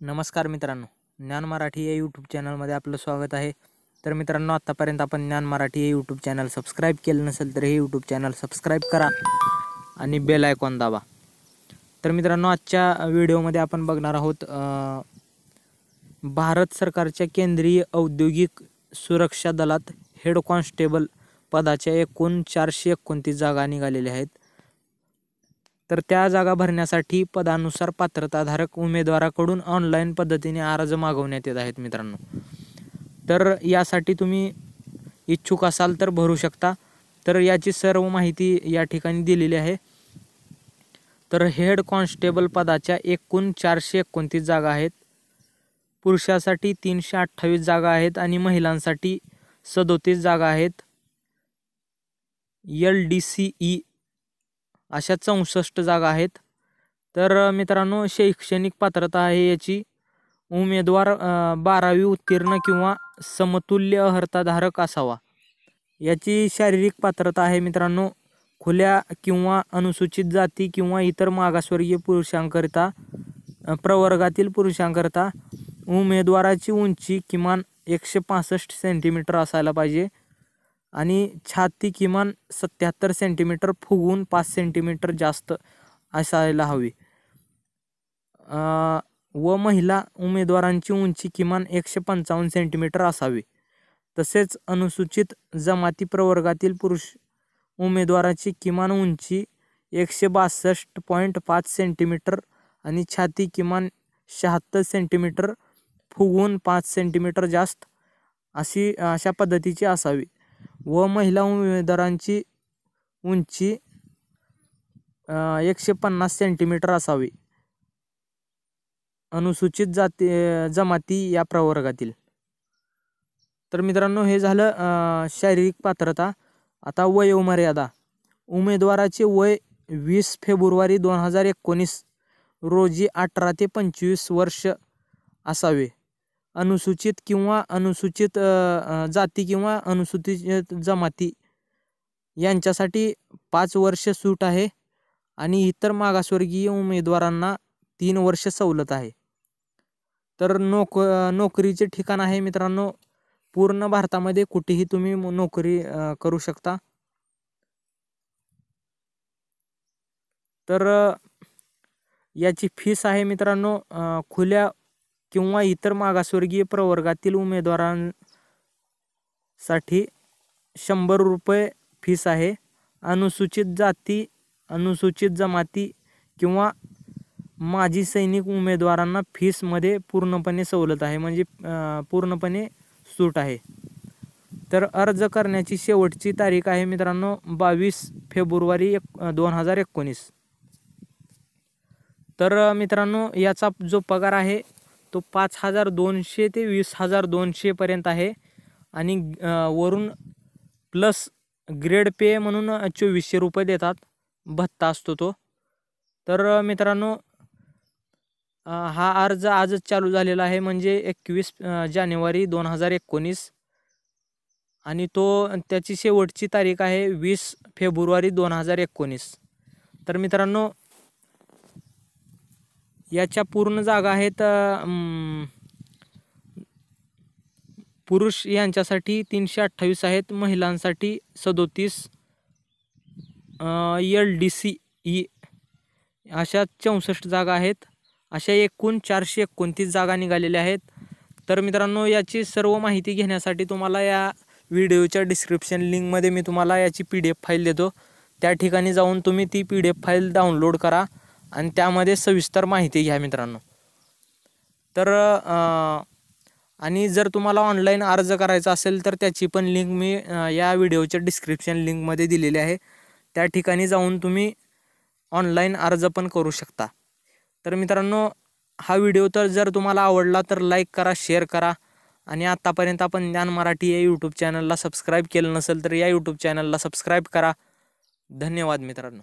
नमस्कार मित्रांनो ज्ञान मराठी या यूट्यूब चॅनलमध्ये आपलं स्वागत आहे. तर मित्रांनो आत्तापर्यंत आपण ज्ञान मराठी हे यूट्यूब चॅनल सबस्क्राईब केलं नसेल तर हे यूट्यूब चॅनल सबस्क्राईब करा आणि बेल आयकॉन दाबा. तर मित्रांनो आजच्या व्हिडिओमध्ये आपण बघणार आहोत भारत सरकारच्या केंद्रीय औद्योगिक सुरक्षा दलात हेड कॉन्स्टेबल पदाच्या एकूण चारशे एकोणतीस जागा निघालेल्या आहेत. तर त्या जागा भरण्यासाठी पदानुसार पात्रताधारक उमेदवाराकडून ऑनलाईन पद्धतीने अर्ज मागवण्यात येत आहेत मित्रांनो. तर यासाठी तुम्ही इच्छुक असाल तर भरू शकता. तर याची सर्व माहिती या ठिकाणी दिलेली आहे. तर हेड कॉन्स्टेबल पदाच्या एकूण चारशे एकोणतीस जागा आहेत. पुरुषासाठी तीनशे अठ्ठावीस जागा आहेत आणि महिलांसाठी सदोतीस जागा आहेत. एल डी सी ई अशा चौसष्ट जागा आहेत. तर मित्रांनो शैक्षणिक पात्रता आहे याची. उमेदवार बारावी उत्तीर्ण किंवा समतुल्य अर्हताधारक असावा. याची शारीरिक पात्रता आहे मित्रांनो खुल्या किंवा अनुसूचित जाती किंवा इतर मागासवर्गीय पुरुषांकरिता प्रवर्गातील पुरुषांकरिता उमेदवाराची उंची किमान एकशे पासष्ट सेंटीमीटर असायला पाहिजे. आणि छाती किमान सत्याहत्तर सेंटीमीटर फुगून पाच सेंटीमीटर जास्त असायला हवी. व महिला उमेदवारांची उंची किमान एकशे पंचावन्न सेंटीमीटर असावी. तसेच अनुसूचित जमाती प्रवर्गातील पुरुष उमेदवाराची किमान उंची एकशे बासष्ट पॉईंट पाच सेंटीमीटर आणि छाती किमान शहात्तर सेंटीमीटर फुगून पाच सेंटीमीटर जास्त अशी अशा पद्धतीची असावी. व महिला उमेदवारांची उंची एकशे पन्नास सेंटीमीटर असावी. अनुसूचित जाती जमाती या प्रवर्गातील. तर मित्रांनो हे झालं शारीरिक पात्रता. आता वयोमर्यादा. उमेदवाराचे वय वीस फेब्रुवारी दोन हजार एकोणीस रोजी अठरा ते पंचवीस वर्ष असावे. अनुसूचित किंवा अनुसूचित जाती किंवा अनुसूचित जमाती यांच्यासाठी पाच वर्ष सूट आहे आणि इतर मागासवर्गीय उमेदवारांना तीन वर्ष सवलत आहे. तर नोक नोकरीचे ठिकाण आहे मित्रांनो. पूर्ण भारतामध्ये कुठेही तुम्ही नोकरी करू शकता. तर याची फीस आहे मित्रांनो खुल्या किंवा इतर मागासवर्गीय प्रवर्गातील उमेदवारांसाठी शंभर रुपये फीस आहे. अनुसूचित जाती अनुसूचित जमाती किंवा माजी सैनिक उमेदवारांना फीसमध्ये पूर्णपणे सवलत आहे. म्हणजे पूर्णपणे सूट आहे. तर अर्ज करण्याची शेवटची तारीख आहे मित्रांनो बावीस फेब्रुवारी एक दोन हजार एकोणीस. तर मित्रांनो याचा जो पगार आहे तो पाच हजार दोनशे ते वीस हजार दोनशेपर्यंत आहे. आणि वरून प्लस ग्रेड पे म्हणून चोवीसशे रुपये देतात. भत्ता असतो तो. तर मित्रांनो हा अर्ज आजच चालू झालेला आहे म्हणजे एकवीस जानेवारी दोन हजार एकोणीस. आणि तो त्याची शेवटची तारीख आहे वीस फेब्रुवारी दोन हजार एकोणीस. तर मित्रांनो याच्या पूर्ण जागा आहेत पुरुष यांच्यासाठी तीनशे अठ्ठावीस आहेत महिलांसाठी सदोतीस एल डी सी ई अशा चौसष्ट जागा आहेत. अशा एकूण चारशे एकोणतीस जागा निघालेल्या आहेत. तर मित्रांनो याची सर्व माहिती घेण्यासाठी तुम्हाला या व्हिडिओच्या डिस्क्रिप्शन लिंकमध्ये मी तुम्हाला याची पी डी एफ फाईल देतो. त्या ठिकाणी जाऊन तुम्ही ती P D F file download करा. आणि त्यामध्ये सविस्तर माहिती घ्या मित्रांनो. तर आणि जर तुम्हाला ऑनलाईन अर्ज करायचा असेल तर त्याची पण लिंक मी या व्हिडिओच्या डिस्क्रिप्शन लिंकमध्ये दिलेली आहे. त्या ठिकाणी जाऊन तुम्ही ऑनलाईन अर्ज पण करू शकता. तर मित्रांनो हा व्हिडिओ तर जर तुम्हाला आवडला तर लाईक करा शेअर करा. आणि आत्तापर्यंत आपण ज्ञान मराठी या यूट्यूब चॅनलला सबस्क्राईब केलं नसेल तर या यूट्यूब चॅनलला सबस्क्राईब करा. धन्यवाद मित्रांनो.